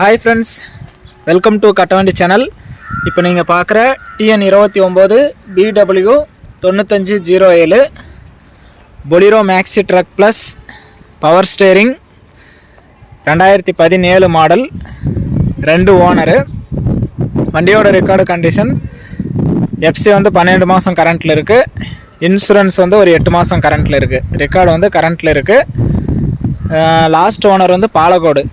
Hi friends welcome to Kattavandi channel இப்போ நீங்கள் பார்க்குற டிஎன் இருபத்தி ஒம்பது பிடபிள்யூ தொண்ணூத்தஞ்சு ஜீரோ ஏழு Bolero maxi truck plus power steering ரெண்டாயிரத்தி பதினேழு மாடல் ரெண்டு ஓனரு வண்டியோட ரெக்கார்டு கண்டிஷன் எஃப்சி வந்து பன்னெண்டு மாதம் கரண்ட்டில் இருக்குது இன்சூரன்ஸ் வந்து ஒரு எட்டு மாதம் கரண்ட்டில் இருக்குது ரெக்கார்டு வந்து கரண்ட்டில் இருக்குது லாஸ்ட் ஓனர் வந்து பாலக்கோடு.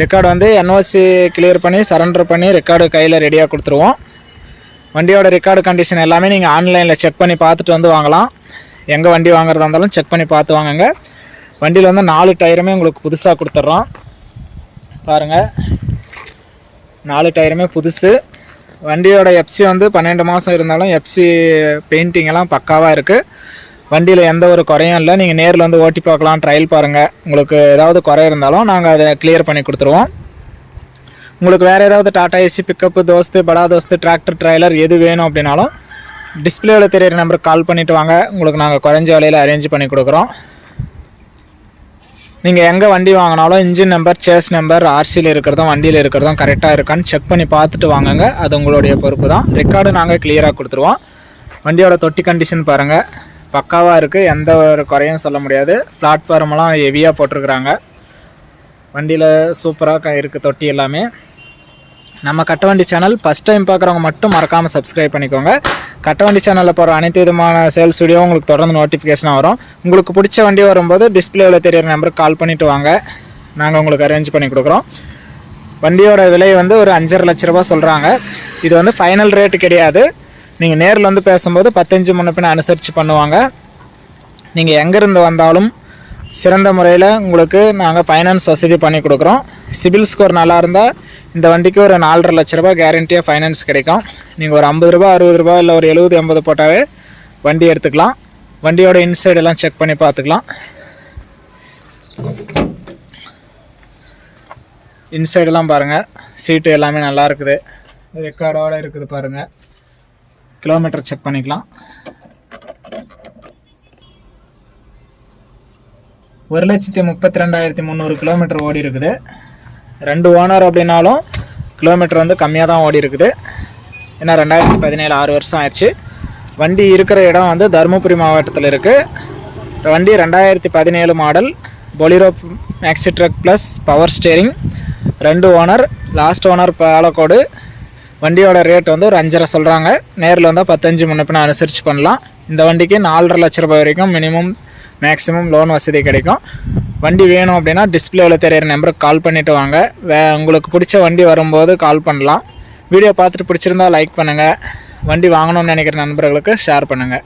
ரெக்கார்டு வந்து என்ஓசி கிளியர் பண்ணி சரண்டர் பண்ணி ரெக்கார்டு கையில் ரெடியாக கொடுத்துருவோம். வண்டியோட ரெக்கார்டு கண்டிஷன் எல்லாமே நீங்கள் ஆன்லைனில் செக் பண்ணி பார்த்துட்டு வந்து வாங்கலாம். எங்கே வண்டி வாங்குறதா இருந்தாலும் செக் பண்ணி பார்த்து வாங்குங்க. வண்டியில் வந்து நாலு டயருமே உங்களுக்கு புதுசாக கொடுத்துட்றோம் பாருங்கள் நாலு டயருமே புதுசு. வண்டியோட எஃப்சி வந்து பன்னெண்டு மாதம் இருந்தாலும் எஃப்சி பெயிண்டிங் எல்லாம் பக்காவாக இருக்குது வண்டியில் எந்த ஒரு குறையும் இல்லை. நீங்கள் நேரில் வந்து ஓட்டி பார்க்கலாம் ட்ரையல் பாருங்கள் உங்களுக்கு ஏதாவது குறை இருந்தாலும் நாங்கள் அதை கிளியர் பண்ணி கொடுத்துருவோம். உங்களுக்கு வேறு ஏதாவது டாடா ஏசி பிக்கப்பு தோஸ்து படா தோஸ்து டிராக்டர் ட்ரைலர் எது வேணும் அப்படின்னாலும் டிஸ்பிளேவில் தெரியிற நம்பருக்கு கால் பண்ணிவிட்டு வாங்க. உங்களுக்கு நாங்கள் குறைஞ்ச விலையில் அரேஞ்ச் பண்ணி கொடுக்குறோம். நீங்கள் எங்கே வண்டி வாங்கினாலும் இன்ஜின் நம்பர் சேஸ் நம்பர் ஆர்சியில் இருக்கிறதும் வண்டியில் இருக்கிறதும் கரெக்டாக இருக்கான்னு செக் பண்ணி பார்த்துட்டு வாங்குங்க. அது உங்களுடைய பொறுப்பு தான். ரெக்கார்டு நாங்கள் கிளியராக கொடுத்துருவோம். வண்டியோட தொட்டி கண்டிஷன் பாருங்கள் பக்காவாக இருக்குது எந்த ஒரு குறையும் சொல்ல முடியாது. பிளாட்ஃபார்மெல்லாம் ஹெவியாக போட்டிருக்கிறாங்க. வண்டியில் சூப்பராக இருக்குது தொட்டி எல்லாமே. நம்ம கட்டவண்டி சேனல் ஃபஸ்ட் டைம் பார்க்குறவங்க மட்டும் மறக்காமல் சப்ஸ்கிரைப் பண்ணிக்கோங்க. கட்டவண்டி சேனலில் போகிற அனைத்து விதமான சேல்ஸ் வீடியோ உங்களுக்கு தொடர்ந்து நோட்டிஃபிகேஷனாக வரும். உங்களுக்கு பிடிச்ச வண்டி வரும்போது டிஸ்பிளேவில் தெரியிற நம்பருக்கு கால் பண்ணிவிட்டு வாங்க. நாங்கள் உங்களுக்கு அரேஞ்ச் பண்ணி கொடுக்குறோம். வண்டியோட விலை வந்து ஒரு அஞ்சரை லட்ச ரூபா சொல்கிறாங்க இது வந்து ஃபைனல் ரேட்டு கிடையாது. நீங்கள் நேரில் வந்து பேசும்போது பத்தஞ்சு முன்ன பின்ன அனுசரித்து பண்ணுவாங்க. நீங்கள் எங்கேருந்து வந்தாலும் சிறந்த முறையில் உங்களுக்கு நாங்கள் ஃபைனான்ஸ் வசதி பண்ணி கொடுக்குறோம். சிபில் ஸ்கோர் நல்லா இருந்தால் இந்த வண்டிக்கு ஒரு நாலரை லட்ச ரூபா கேரண்டியாக ஃபைனான்ஸ் கிடைக்கும். நீங்கள் ஒரு ஐம்பது ரூபா அறுபது ரூபா இல்லை ஒரு எழுபது எண்பது போட்டாவே வண்டி எடுத்துக்கலாம். வண்டியோட இன்சைடு எல்லாம் செக் பண்ணி பார்த்துக்கலாம். இன்சைடெல்லாம் பாருங்கள் சீட்டு எல்லாமே நல்லா இருக்குது. ரெக்கார்டோடு இருக்குது பாருங்கள் கிலோமீட்டர் செக் பண்ணிக்கலாம். ஒரு லட்சத்தி முப்பத்தி ரெண்டாயிரத்தி முந்நூறு கிலோமீட்டர் ஓடி இருக்குது. ரெண்டு ஓனர் அப்படின்னாலும் கிலோமீட்டர் வந்து கம்மியாக தான் ஓடி இருக்குது. ஏன்னா ரெண்டாயிரத்தி பதினேழு ஆறு வருஷம் ஆயிடுச்சு. வண்டி இருக்கிற இடம் வந்து தருமபுரி மாவட்டத்தில் இருக்குது வண்டி ரெண்டாயிரத்தி பதினேழு model Bolero maxi truck plus power steering ரெண்டு ஓனர் லாஸ்ட் ஓனர் பாலக்கோடு. வண்டியோட ரேட் வந்து ஒரு அஞ்சரை சொல்கிறாங்க நேரில் வந்தால் பத்தஞ்சு முன்ன பின்ன அனுசரித்து பண்ணலாம். இந்த வண்டிக்கு நாலரை லட்ச ரூபாய் வரைக்கும் மினிமம் மேக்ஸிமம் லோன் வசதி கிடைக்கும். வண்டி வேணும் அப்படின்னா டிஸ்பிளேவில் தெரியிற நம்பருக்கு கால் பண்ணிவிட்டு வாங்க. வே உங்களுக்கு பிடிச்ச வண்டி வரும்போது கால் பண்ணலாம். வீடியோ பார்த்துட்டு பிடிச்சிருந்தா லைக் பண்ணுங்கள் வண்டி வாங்கணும்னு நினைக்கிற நண்பர்களுக்கு ஷேர் பண்ணுங்கள்